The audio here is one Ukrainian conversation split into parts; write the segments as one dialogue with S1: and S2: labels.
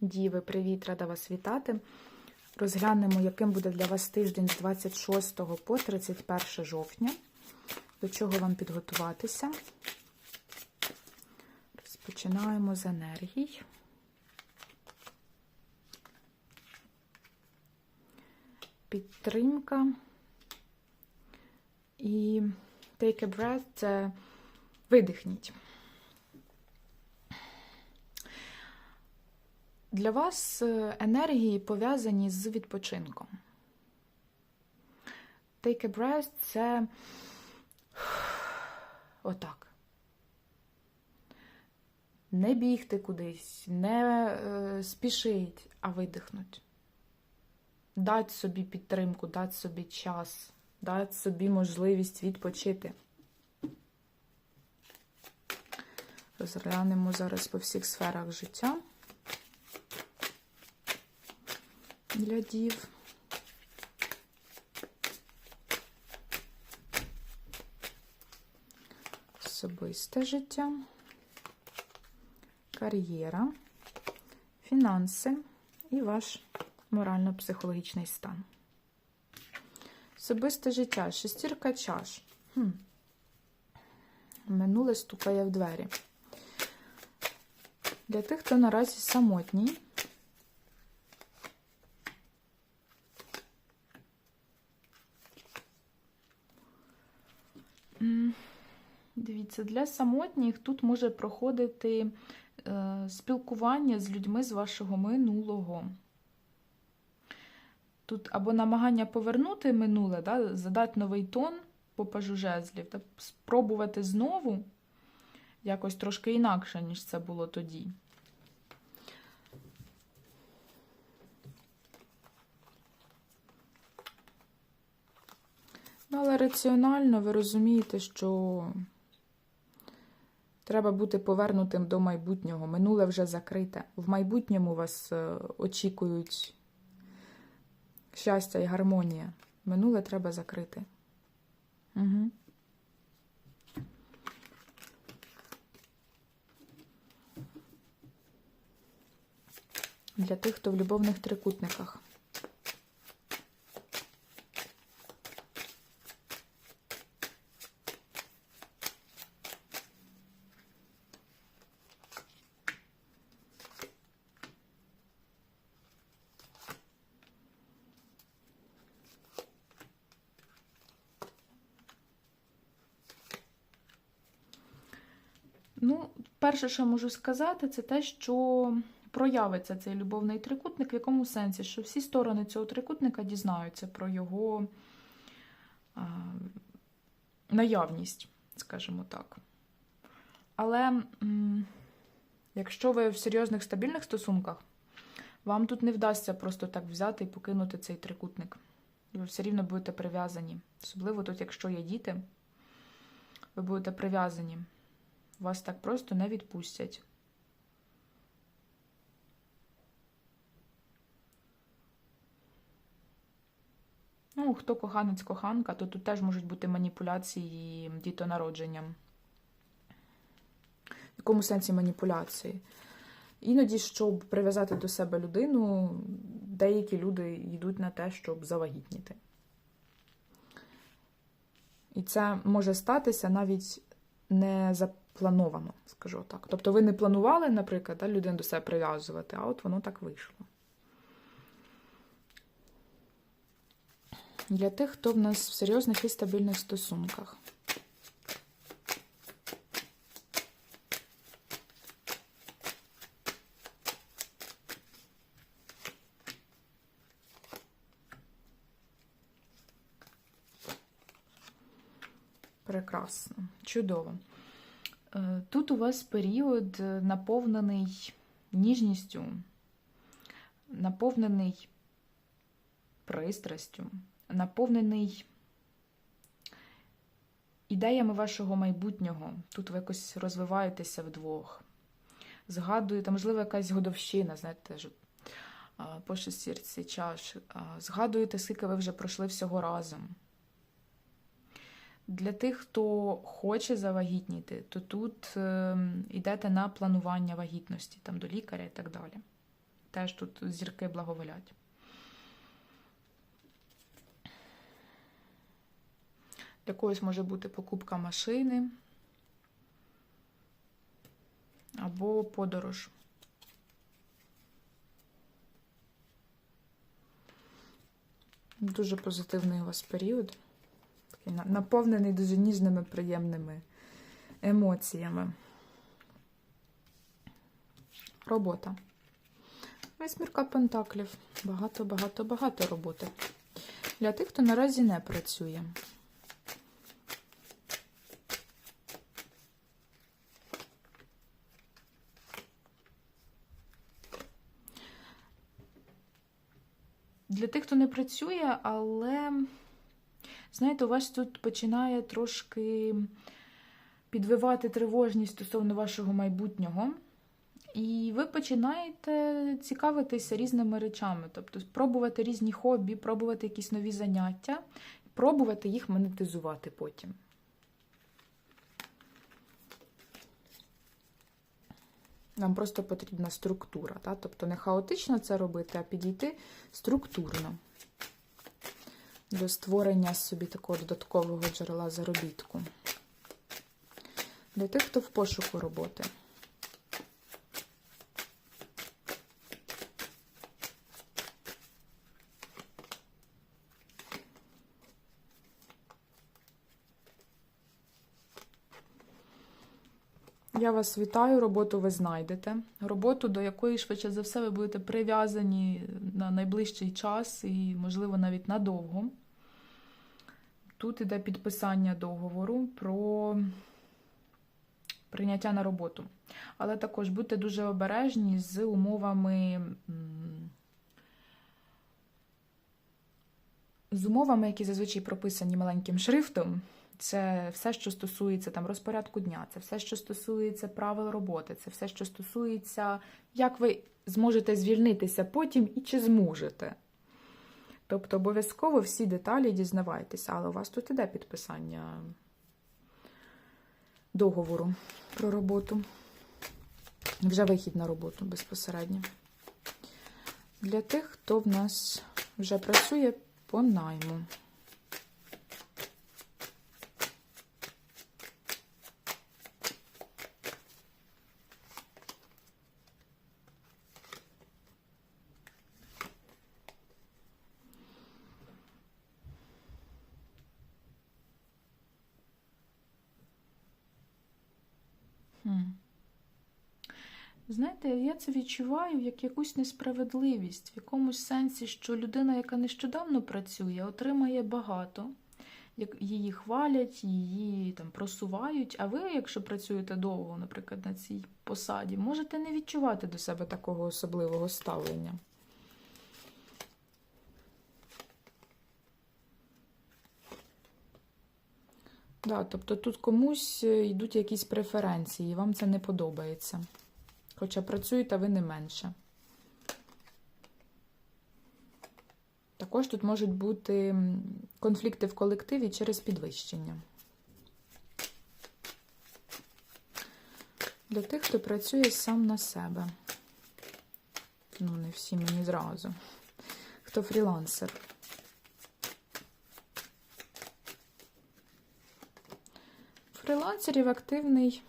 S1: Діви, привіт, рада вас вітати. Розглянемо, яким буде для вас тиждень з 26 по 31 жовтня. До чого вам підготуватися. Розпочинаємо з енергій. Підтримка. І take a breath – це видихніть. Для вас е, енергії пов'язані з відпочинком. Take a breath – це отак. Не бігти кудись, не е, спішить, а видихнуть. Дать собі підтримку, дать собі час, дать собі можливість відпочити. Розглянемо зараз по всіх сферах життя. Для дів. Особисте життя, кар'єра, фінанси і ваш морально-психологічний стан. Особисте життя, шестірка чаш. Хм. Минуле стукає в двері. Для тих, хто наразі самотній. Дивіться, для самотніх тут може проходити е, спілкування з людьми з вашого минулого. Тут або намагання повернути минуле, да, задати новий тон по пажу жезлів, та спробувати знову якось трошки інакше, ніж це було тоді. Але раціонально ви розумієте, що треба бути повернутим до майбутнього. Минуле вже закрите. В майбутньому вас е, очікують щастя і гармонія. Минуле треба закрити. Угу. Для тих, хто в любовних трикутниках. Ну, перше, що я можу сказати, це те, що проявиться цей любовний трикутник. В якому сенсі? Що всі сторони цього трикутника дізнаються про його а, наявність, скажімо так. Але м, якщо ви в серйозних стабільних стосунках, вам тут не вдасться просто так взяти і покинути цей трикутник. Ви все рівно будете прив'язані. Особливо тут, якщо є діти, ви будете прив'язані. Вас так просто не відпустять. Ну, хто коханець, коханка, то тут теж можуть бути маніпуляції дітонародженням. В якому сенсі маніпуляції? Іноді, щоб прив'язати до себе людину, деякі люди йдуть на те, щоб завагітніти. І це може статися навіть не заплановано, скажу так. Тобто ви не планували, наприклад, да, людину до себе прив'язувати, а от воно так вийшло. Для тих, хто в нас в серйозних і стабільних стосунках. Прекрасно, чудово. Е, Тут у вас період е, наповнений ніжністю, наповнений пристрастю, наповнений ідеями вашого майбутнього. Тут ви якось розвиваєтеся вдвох. Згадуєте, можливо, якась годовщина, знаєте, по шестірці чаш. Згадуєте, скільки ви вже пройшли всього разом. Для тих, хто хоче завагітніти, то тут е, йдете на планування вагітності, там до лікаря і так далі. Теж тут зірки благоволять. Для когось може бути покупка машини або подорож. Дуже позитивний у вас період. Наповнений дуже ніжними, приємними емоціями. Робота. Восьмірка пентаклів. Багато, багато, багато роботи. Для тих, хто наразі не працює. Для тих, хто не працює, але, знаєте, у вас тут починає трошки підвивати тривожність стосовно вашого майбутнього. І ви починаєте цікавитися різними речами, тобто пробувати різні хобі, пробувати якісь нові заняття, пробувати їх монетизувати потім. Нам просто потрібна структура, та? тобто не хаотично це робити, а підійти структурно до створення собі такого додаткового джерела заробітку. Для тих, хто в пошуку роботи. Я вас вітаю, роботу ви знайдете. Роботу, до якої швидше за все ви будете прив'язані на найближчий час і, можливо, навіть надовго. Тут іде підписання договору про прийняття на роботу. Але також будьте дуже обережні з умовами. З умовами, які зазвичай прописані маленьким шрифтом. Це все, що стосується там розпорядку дня, це все, що стосується правил роботи, це все, що стосується, як ви зможете звільнитися потім і чи зможете. Тобто обов'язково всі деталі дізнавайтеся, але у вас тут іде підписання договору про роботу. Вже вихід на роботу безпосередньо. Для тих, хто в нас вже працює по найму. Знаєте, я це відчуваю як якусь несправедливість, в якомусь сенсі, що людина, яка нещодавно працює, отримає багато, як її хвалять, її там просувають. А ви, якщо працюєте довго, наприклад, на цій посаді, можете не відчувати до себе такого особливого ставлення. Да, тобто тут комусь е, йдуть якісь преференції, і вам це не подобається. Хоча працюєте ви не менше. Також тут можуть бути конфлікти в колективі через підвищення. Для тих, хто працює сам на себе. Ну, не всі мені зразу. Хто фрілансер. Фрілансерів активний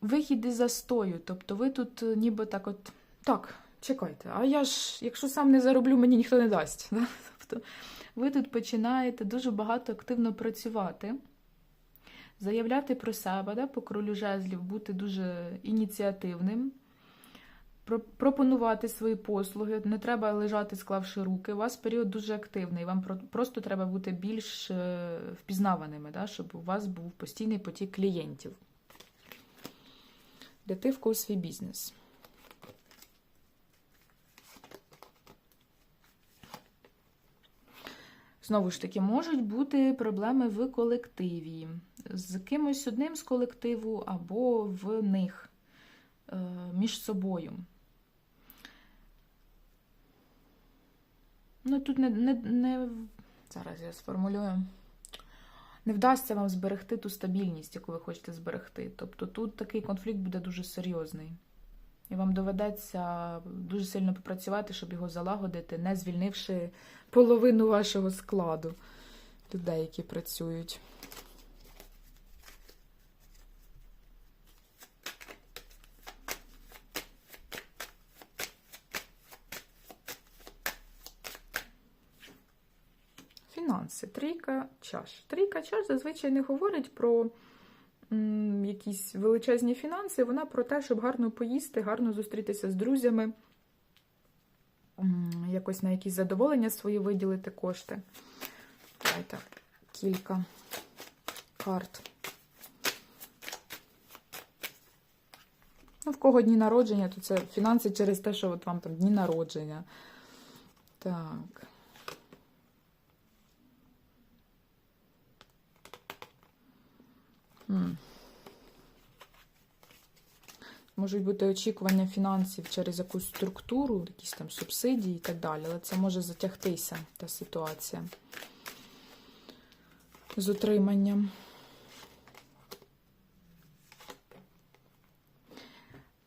S1: вихід із застою. Тобто ви тут е, ніби так от. Так, чекайте, а я ж, якщо сам не зароблю, мені ніхто не дасть. Да? Тобто ви тут починаєте дуже багато активно працювати, заявляти про себе, да, по кролю жезлів, бути дуже ініціативним, пропонувати свої послуги. Не треба лежати, склавши руки. У вас період дуже активний. Вам просто треба бути більш е, впізнаваними, да, щоб у вас був постійний потік клієнтів. Для тих, в свій бізнес. Знову ж таки, можуть бути проблеми в колективі. З кимось одним з колективу або в них е, між собою. Ну, тут не, не, не. Зараз я сформулюю. не вдасться вам зберегти ту стабільність, яку ви хочете зберегти. Тобто тут такий конфлікт буде дуже серйозний. І вам доведеться дуже сильно попрацювати, щоб його залагодити, не звільнивши половину вашого складу людей, які працюють. Фінанси. Трійка чаш. Трійка чаш зазвичай не говорить про м, якісь величезні фінанси. Вона про те, щоб гарно поїсти, гарно зустрітися з друзями, м, якось на якісь задоволення свої виділити кошти. Давайте кілька карт. Ну, в кого дні народження, то це фінанси через те, що от вам там дні народження. Так. Можуть бути очікування фінансів через якусь структуру, якісь там субсидії і так далі, але це може затягтися та ситуація з утриманням.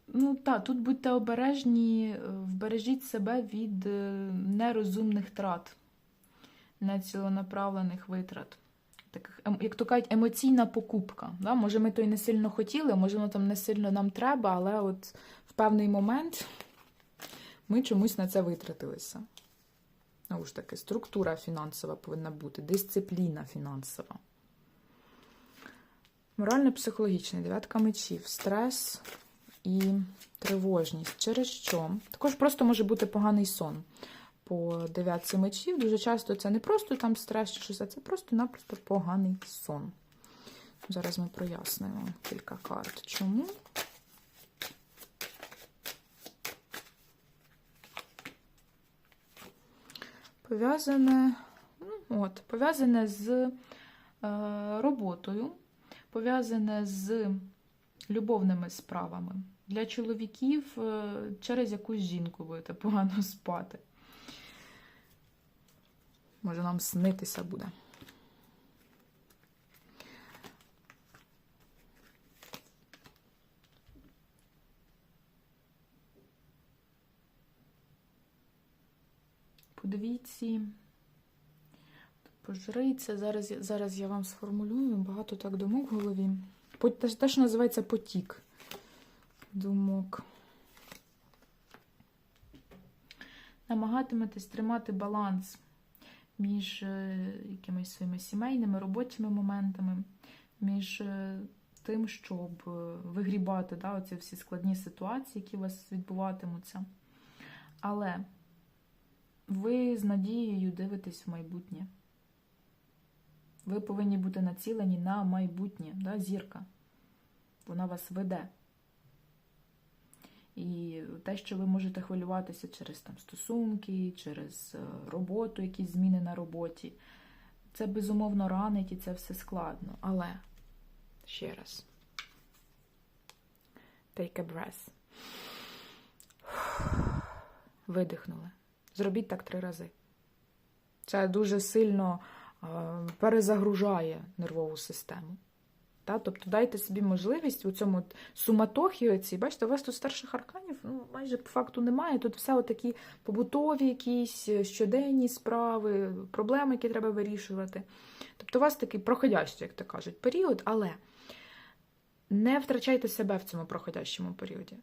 S1: Ну так, тут будьте обережні, е, вбережіть себе від е, нерозумних трат, неціленаправлених витрат. Таких, ем- як то кажуть, емоційна покупка. Да? Може, ми то й не сильно хотіли, може, воно там не сильно нам треба, але от в певний момент ми чомусь на це витратилися. Знову ж таки, структура фінансова повинна бути, дисципліна фінансова. Морально-психологічний, дев'ятка мечів, стрес і тривожність. Через що? Також просто може бути поганий сон по дев'ятці мечів. Дуже часто це не просто там стрес щось, а це просто-напросто поганий сон. Зараз ми прояснимо кілька карт. Чому? Пов'язане, ну, пов'язане з е, роботою, пов'язане з любовними справами. Для чоловіків е, через якусь жінку будете погано спати. Може, нам снитися буде. По двійці. Зараз, зараз я вам сформулюю багато так думок в голові. Те, що називається потік думок. Намагатиметесь тримати баланс між е, якимись своїми сімейними, робочими моментами, між е, тим, щоб е, вигрібати да, оці всі складні ситуації, які у вас відбуватимуться. Але ви з надією дивитесь в майбутнє. Ви повинні бути націлені на майбутнє, да, зірка. Вона вас веде. І те, що ви можете хвилюватися через там стосунки, через е, роботу, якісь зміни на роботі, це безумовно ранить і це все складно. Але ще раз. Take a breath. Видихнули. Зробіть так три рази. Це дуже сильно е, перезагружає нервову систему. Та? Тобто дайте собі можливість у цьому суматохі оці, бачите, у вас тут старших арканів ну, майже по факту немає. Тут все такі побутові якісь е, щоденні справи, проблеми, які треба вирішувати. Тобто у вас такий проходящий, як то кажуть, період, але не втрачайте себе в цьому проходящому періоді.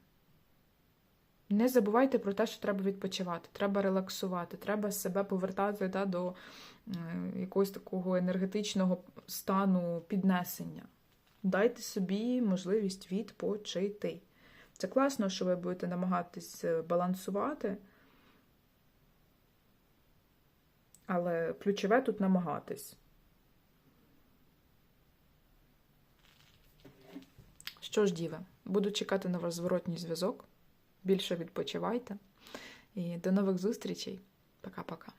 S1: Не забувайте про те, що треба відпочивати, треба релаксувати, треба себе повертати да, до е, якогось такого енергетичного стану піднесення. Дайте собі можливість відпочити. Це класно, що ви будете намагатись е, балансувати, але ключове тут намагатись. Що ж, діви, буду чекати на ваш зворотній зв'язок. Більше відпочивайте. І до нових зустрічей. Пока-пока.